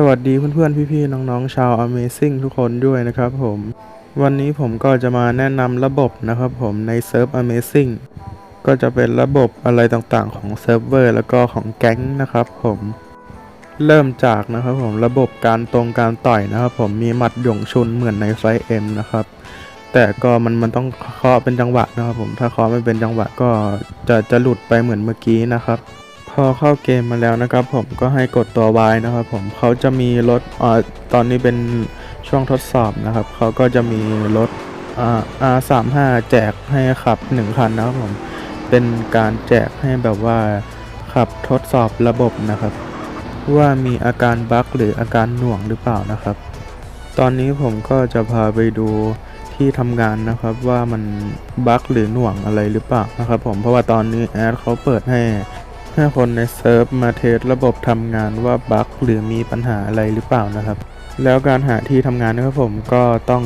สวัสดีเพื่อนๆ พี่ๆ น้องๆ ชาว Amazing ทุกคนด้วยนะครับผม วันนี้ผมก็จะมาแนะนำระบบนะครับผมในเซิร์ฟ Amazing ก็จะเป็นระบบอะไรต่างๆ ของเซิร์ฟเวอร์แล้วก็ของแก๊งนะครับผมเริ่มจากนะครับผมระบบการตรงการต่อยนะครับผมมีหมัดหยงชุนเหมือนในไฟเอ็มนะครับ แต่ก็มันมันต้องเคาะเป็นจังหวะนะครับผมถ้าเคาะไม่เป็นจังหวะก็จะจะหลุดไปเหมือนเมื่อกี้นะครับ อเข้าเกมมาแล้วนะครับ ผมก็ให้กดตัว Y นะครับ ผมเขาจะมีรถอ่าตอนนี้เป็นช่วงทดสอบนะครับเขาก็จะมีรถอ่า R35 แจกให้ขับ 1 คันนะครับผมเป็นการแจกให้แบบว่าขับทดสอบระบบนะครับ ว่ามีอาการบั๊กหรืออาการหน่วงหรือเปล่านะครับ ตอนนี้ผมก็จะพาไปดูที่ทำงานนะครับว่ามันบั๊กหรือหน่วงอะไรหรือเปล่านะครับ ผมเพราะว่าตอนนี้แอดเขาเปิดให้ ให้คนในเซิร์ฟมาเทสระบบทำงานว่าบั๊กหรือมีปัญหาอะไรหรือเปล่านะครับ แล้วการหาที่ทำงานนะครับผมก็ต้อง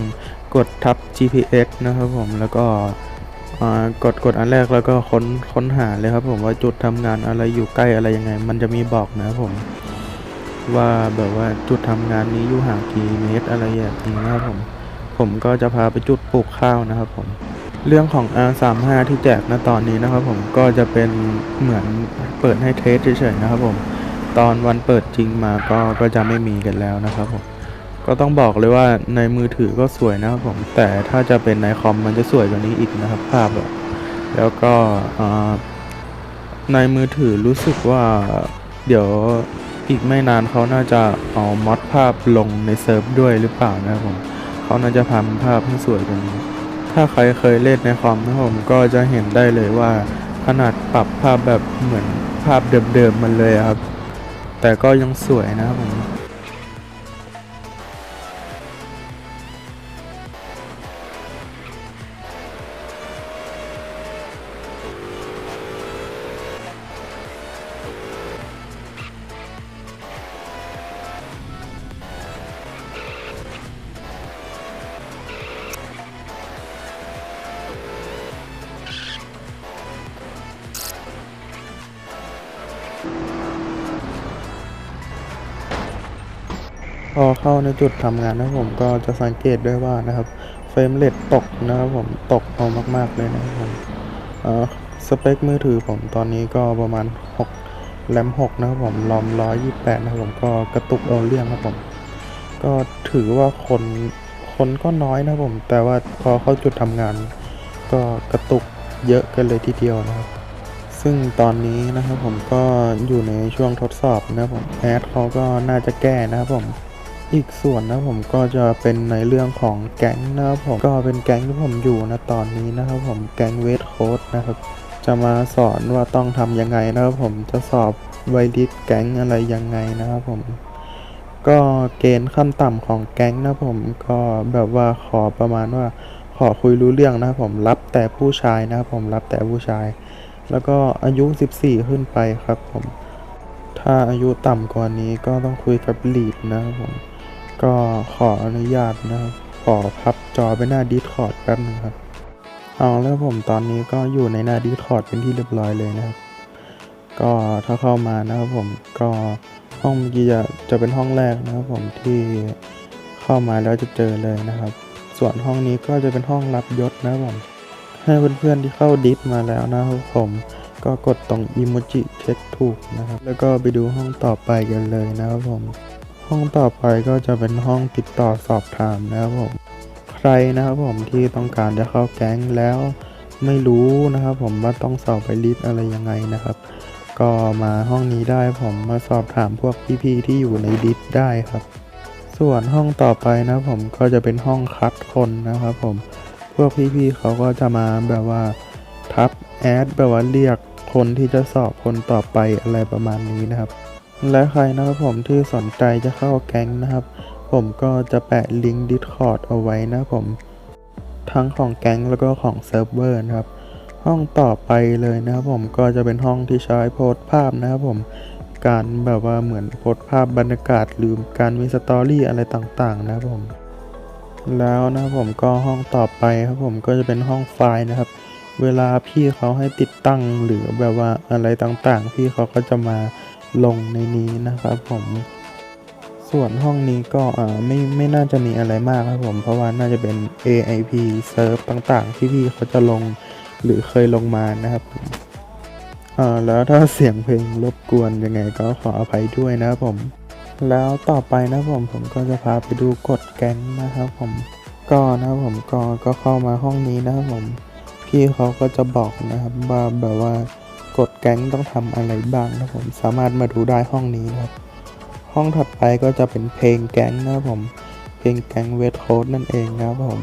กดทับ GPS นะครับผมแล้วก็กดกดอันแรกแล้วก็ค้นค้นหาเลยครับผมว่าจุดทำงานอะไรอยู่ใกล้อะไรยังไง มันจะมีบอกนะครับผมว่าแบบว่าจุดทำงานนี้อยู่ห่างกี่เมตรอะไรอย่างนี้นะครับผม ผมก็จะพาไปจุดปลูกข้าวนะครับผม เรื่องของ R35 ที่แจกณตอนนี้นะครับผมก็จะเป็นเหมือนเปิดให้เทสเฉยๆนะครับผมตอนวันเปิดจริงมาก็ก็จะไม่มีกันแล้วนะครับผมก็ต้องบอกเลยว่าในมือถือก็สวยนะครับผมแต่ถ้าจะเป็นในคอมมันจะสวยกว่านี้อีกนะครับภาพอะแล้วก็ในมือถือรู้สึกว่าเดี๋ยวอีกไม่นานเขาน่าจะเอามอดภาพลงในเซิร์ฟด้วยหรือเปล่านะครับผมเขาน่าจะทำภาพให้สวยกว่านี้ ถ้าใครเคยเล่นในคอมนะผมก็จะเห็นได้เลยว่าขนาดปรับภาพแบบเหมือนภาพเดิมๆมันเลยครับ แต่ก็ยังสวยนะครับผม พอเข้าในจุดทำงานนะผมก็จะสังเกตด้วยว่านะครับเฟรมเรทตกนะครับผมตกเอามาก ๆ เลยนะครับผมอ่อสเปคมือถือผมตอนนี้ก็ประมาณ 6 แรม 6 นะครับผมรอม 128 นะครับผมก็กระตุกเอาเรื่องครับผม ก็ถือว่าคนคนก็น้อยนะครับผม แต่ว่าพอเข้าจุดทำงาน ก็กระตุกเยอะกันเลยทีเดียวนะครับ ซึ่งตอนนี้นะครับผมก็อยู่ในช่วงทดสอบนะครับผมแอดเขาก็น่าจะแก้นะครับผม อีกส่วนนะผมก็จะเป็นในเรื่องของแก๊งนะครับผมก็เป็นแก๊งที่ผมอยู่นะตอนนี้นะครับผมแก๊งเวทโค้ดนะครับ จะมาสอนว่าต้องทำยังไงนะครับผมจะสอบไวริสแก๊งอะไรยังไงนะครับผมก็เกณฑ์ขั้นต่ำของแก๊งนะผมก็แบบว่าขอประมาณว่าขอคุยรู้เรื่องนะครับผมรับแต่ผู้ชายนะครับผมรับแต่ผู้ชาย แล้วก็อายุ 14 ขึ้นไปครับผม ถ้าอายุต่ำกว่านี้ก็ต้องคุยกับลีดนะครับผม ก็ขออนุญาตนะครับ ขอพับจอไปหน้าดีคอร์ดแป๊บนึงครับ เอาแล้วผมตอนนี้ก็อยู่ในหน้าดีคอร์ดเป็นที่เรียบร้อยเลยนะครับ ก็ถ้าเข้ามานะครับผมก็ห้องเมื่อกี้จะจะเป็นห้องแรกนะครับผมที่เข้ามาแล้วจะเจอเลยนะครับ ส่วนห้องนี้ก็จะเป็นห้องรับยศนะครับผมให้เพื่อนๆที่เข้าดิสมาแล้วนะครับผมก็กดตรงอิโมจิเช็คถูกนะครับ แล้วก็ไปดูห้องต่อไปกันเลยนะครับผม ห้องต่อไปก็จะเป็นห้องติดต่อสอบถามนะครับผมใครนะครับผมที่ต้องการจะเข้าแก๊งแล้วไม่รู้นะครับ ผมว่าต้องสอบไปลิสอะไรยังไงนะครับ ก็มาห้องนี้ได้ผมมาสอบถามพวกพี่ๆที่อยู่ในดิสได้ครับ ส่วนห้องต่อไปนะครับผมก็จะเป็นห้องคัดคนนะครับผมพวกพี่ๆเขาก็จะมาแบบว่าทับแอดแบบว่าเรียกคนที่จะสอบคนต่อไปอะไรประมาณนี้นะครับ และใครนะครับผมที่สนใจจะเข้าแก๊งนะครับ ผมก็จะแปะลิงก์ Discord เอาไว้นะครับผม ทั้งของแก๊งแล้วก็ของเซิร์ฟเวอร์นะครับ ห้องต่อไปเลยนะครับผมก็จะเป็นห้องที่ใช้โพสต์ภาพนะครับผมการแบบว่าเหมือนโพสต์ภาพบรรยากาศหรือการมีสตอรี่อะไรต่างๆ นะครับผม แล้วนะครับผมก็ห้องต่อไปครับผมก็จะเป็นห้องไฟล์นะครับ เวลาพี่เขาให้ติดตั้งหรือแบบว่าอะไรต่างๆ พี่เขาก็จะมา ลงในนี้นะครับผมส่วนห้องนี้ก็ไม่ไม่น่าจะมีอะไรมากครับผมเพราะว่าน่าจะเป็น AIP เซิร์ฟต่างๆ ที่พี่เขาจะลงหรือเคยลงมานะครับผมแล้วถ้าเสียงเพลงรบกวนยังไงก็ขออภัยด้วยนะครับผม แล้วต่อไปนะผมผมก็จะพาไปดูกฎแก๊งนะครับผมก็นะครับผมก็ก็เข้ามาห้องนี้นะครับผมพี่เขาก็จะบอกนะครับว่าแบบว่า กฎแก๊งต้องทำอะไรบ้างนะผมสามารถมาดูได้ห้องนี้นะครับห้องถัดไปก็จะเป็นเพลงแก๊งนะผมเพลงแก๊งเวทโค้ดนั่นเองนะผม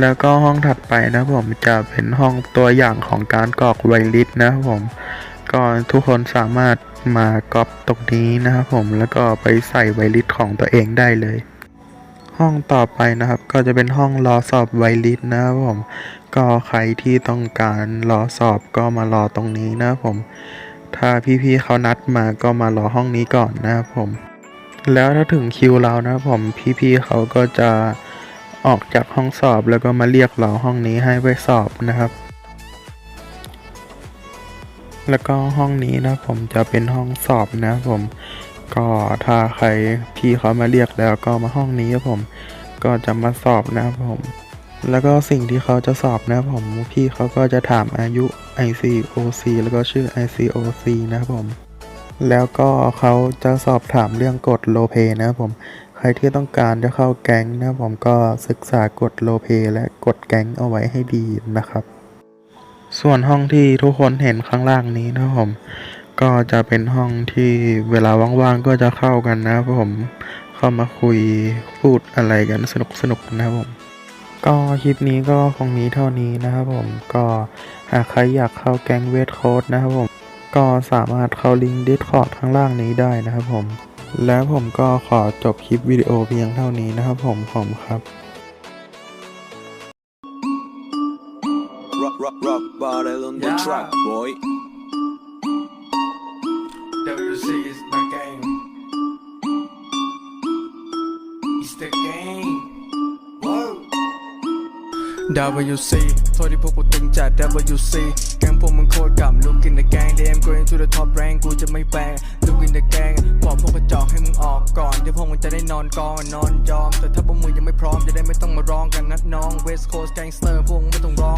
แล้วก็ห้องถัดไปนะผมจะเป็นห้องตัวอย่างของการกรอกไวลิสนะผมก็ทุกคนสามารถมาก๊อปตรงนี้นะครับผมแล้วก็ไปใส่ไวลิสของตัวเองได้เลย ห้องต่อไปนะครับ ก็จะเป็นห้องรอสอบไวลิสนะครับผม ก็ใครที่ต้องการรอสอบก็มารอตรงนี้นะครับผม ถ้าพี่ๆเขานัดมาก็มารอห้องนี้ก่อนนะครับผม แล้วถ้าถึงคิวเรานะครับผมพี่ๆเขาก็จะออกจากห้องสอบแล้วก็มาเรียกเราห้องนี้ให้ไปสอบนะครับแล้วก็ห้องนี้นะผมจะเป็นห้องสอบนะครับผม ก็ถ้าใครพี่เขามาเรียกแล้วก็มาห้องนี้ครับผม ก็จะมาสอบนะครับผม แล้วก็สิ่งที่เขาจะสอบนะครับผม พี่เขาก็จะถามอายุ ICOC แล้วก็ชื่อ ICOC นะครับผม แล้วก็เขาจะสอบถามเรื่องกฎโลเพนะครับผม ใครที่ต้องการจะเข้าแก๊งนะครับผมก็ศึกษากฎโลเพและกฎแก๊งเอาไว้ให้ดีนะครับ ส่วนห้องที่ทุกคนเห็นข้างล่างนี้นะครับผม ก็จะเป็นห้องที่เวลาว่างๆก็จะเข้ากันนะครับผมเข้ามาคุยพูดอะไรกันสนุกๆนะครับผม ก็คลิปนี้ก็คงมีเท่านี้นะครับผมก็หากใครอยากเข้าแก๊งเวทโค้ดนะครับผม ก็สามารถเข้าลิงก์ดิสคอร์ดข้างล่างนี้ได้นะครับผม แล้วผมก็ขอจบคลิปวิดีโอเพียงเท่านี้นะครับผมผมครับ Rock, rock, rock bottle on the Yeah. track, boy. WC โทษที่พวกกูตึงจัด WC แกงพวกมึงโคตรกำ Look in the gang Damn going to the top rank กูจะไม่แบง Look in the gang บอกพวกกระจอกให้มึงออกก่อนเดี๋ยวพวกมึงจะได้นอนกองนอนยอม แต่ถ้าพวกมึงยังไม่พร้อมจะได้ไม่ต้องมาร้องกันนัดน้อง West Coast Gangster พวกมึงไม่ต้องร้อง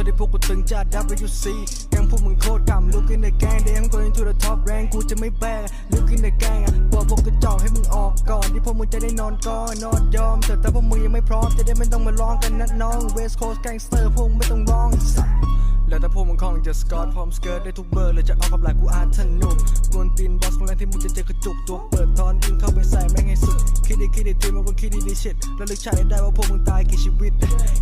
ษที่พวกกูตึงจัด WC แกงพวกมึงโคตรกำ Look in the gang Damn going to the top rank กูจะไม่แบก Look in the gang บอกพวกกระจอกให้มึงออกก่อน ที่พวกมึงจะได้นอนก่อนนอนยอมแต่ถ้าพวกมึงยังไม่พร้อมจะได้ไม่ต้องมาร้องกันนัดน้อง West Coast Gangster พวกไม่ต้องร้องสัตว์ แล้วถ้าพวกมึงคล่องจะสกอตพร้อมสเกิร์ตได้ทุกเบอร์เลยจะเอากับหลายกูอาจสนุกกวนตีนบอสคนแรกที่มึงจะเจอกระจุกตัวเปิดทอนวิ่งเข้าไปใส่แม่งให้สุด คิดดีคิดดีทีมันก็คิดดีดีชิดแล้วลึกใช้ได้ว่าพวกมึงตายกี่ชีวิต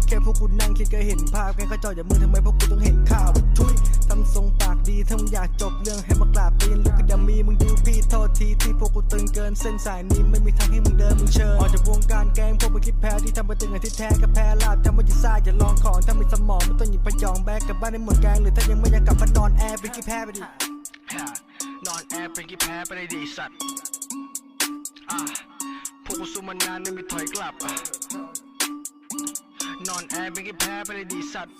แค่พวกกูนั่งคิดก็เห็นภาพแค่เขาเจาะจามือทำไมพวกกูต้องเห็นข่าวทุยทำทรงปากดีถ้ามึงอยากจบเรื่องให้มากราบตีนลูกกระดามีมึงดูพี่โทษทีที่พวกกูตึงเกินเส้นสายนี้ไม่มีทางให้มึงเดินมึงเชิญออกจากวงการแกงพวกมึงคิดแพ้ที่ทำไปตึงไอ้ที่แท้ก็แพ้ลาบทำมาจิซ่าอย่าลองของถ้ามีสมองไม่ต้องหยิบพยองแบกกลับบ้านได้หมดแกงหรือถ้ายังไม่อยากกลับมานอนแอร์เป็นกี่แพ้ไปดินอนแอร์เป็นกี่แพ้ไปได้ดีสัตว์อะพวกกูสู้มานานไม่มีถอยกลับอะนอนแอร์เป็นกี่แพ้ไปได้ดีสัตว์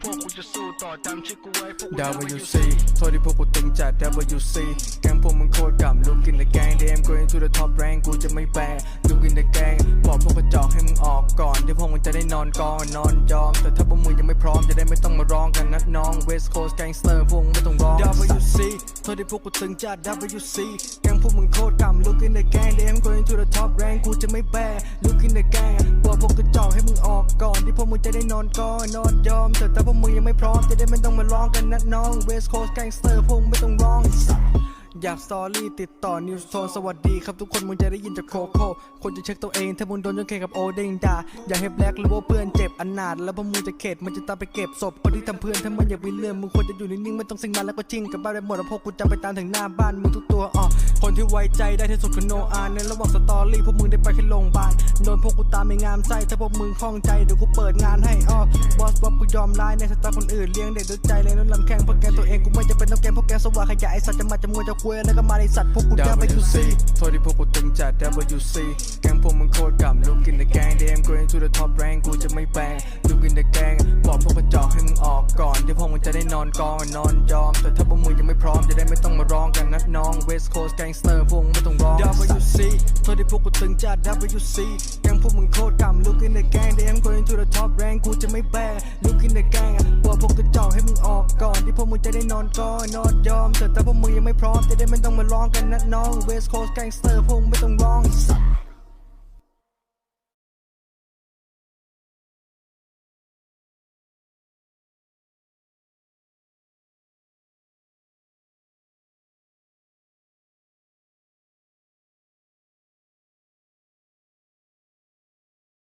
พวกกูจะสู้ต่อจำชื่อกูไว้พวกกู WC โทษที่พวกกูตึงจัด WC แกงพวกมึงโคตรกำ Look in the gang Damn going to the top rank กูจะไม่แบง Look in the gang บอกพวกกระจอกให้มึงออกก่อนเดี๋ยวพวกมึงจะได้นอนกอนนอนยอม แต่ถ้าพวกมึงยังไม่พร้อมจะได้ไม่ต้องมาร้องกันนัดน้อง West Coast Gangster พวกมึงไม่ต้องร้อง WC โทษที่พวกกูตึงจัด WC แกงพวกมึงโคตรกำ Look in the gang Damn going to the top rank กูจะไม่แบง Look in the gang บอกพวกกระจอกให้มึงออกก่อนที่พวกมึงจะได้นอนกอนนอนยอมแต่ถ้าพวกมึงยังไม่พร้อมจะได้ไม่ต้องมาร้องกันนะน้อง West Coast Gangster พวกมึงไม่ต้องร้อง อยากสตอรี่ติดต่อนิวส์โทนสวัสดีครับทุกคนมึงจะได้ยินจากโคโค่คนจะเช็คตัวเอง ถ้ามึงโดนจนเคกับโอเด้งด่าอย่าให้แบล็กหรือว่าเพื่อนเจ็บอนาถแล้วพอมึงจะเข็ดมันจะตามไปเก็บศพคนที่ทำเพื่อนถ้ามันอยากมีเรื่องมึงควรจะอยู่นิ่งๆไม่ต้องซิงมาแล้วก็จิ้งกับบ้านไปหมดแล้วพวกกูจะไปตามถึงหน้าบ้านมึงทุกตัวอ่อคนที่ไว้ใจได้ที่สุดคือโนอาในระหว่างสตอรี่พวกมึงได้ไปแค่โรงพยาบาลโดนพวกกูตามไม่งามไส้ถ้าพวกมึงคล่องใจเดี๋ยวกูเปิดงานให้อ้อบอสบอกกูยอมร้ายในสไตล์คนอื่นเลี้ยงเด็กด้วยใจเลยนั่นลำแข้งเพราะแกตัวเองกูไม่จะเป็นต้องแกงพวกแกสว่างขยะไอสัตว์จะมาจะมัวจะคุยวยแล้วก็มาในสัตว์พวกกู WC โทษที่พวกกูตึงจัด WC แกงพวกมึงโคตรกำ Look in the gang Damn going to the top rank กูจะไม่แบง Look in the gang บอกพวกกระจอกให้มึงออกก่อนเดี๋ยวพวกมึงจะได้นอนกองนอนยอม แต่ถ้าพวกมึงยังไม่พร้อมจะได้ไม่ต้องมาร้องกันนะน้อง West Coast Gangster พวกมึงไม่ต้องร้อง WC โทษที่พวกกูตึงจัด WC แกง พวกมึงโคตรกำ Look in the gang Damn going to the top rank กูจะไม่แบง Look in the gang บอกพวกกระจอกให้มึงออกก่อน ที่พวกมึงจะได้นอนกอนนอนยอมแต่ถ้าพวกมึงยังไม่พร้อมจะได้ไม่ต้องมาร้องกันนะน้อง West Coast Gangster พวกมึงไม่ต้องร้องสัตว์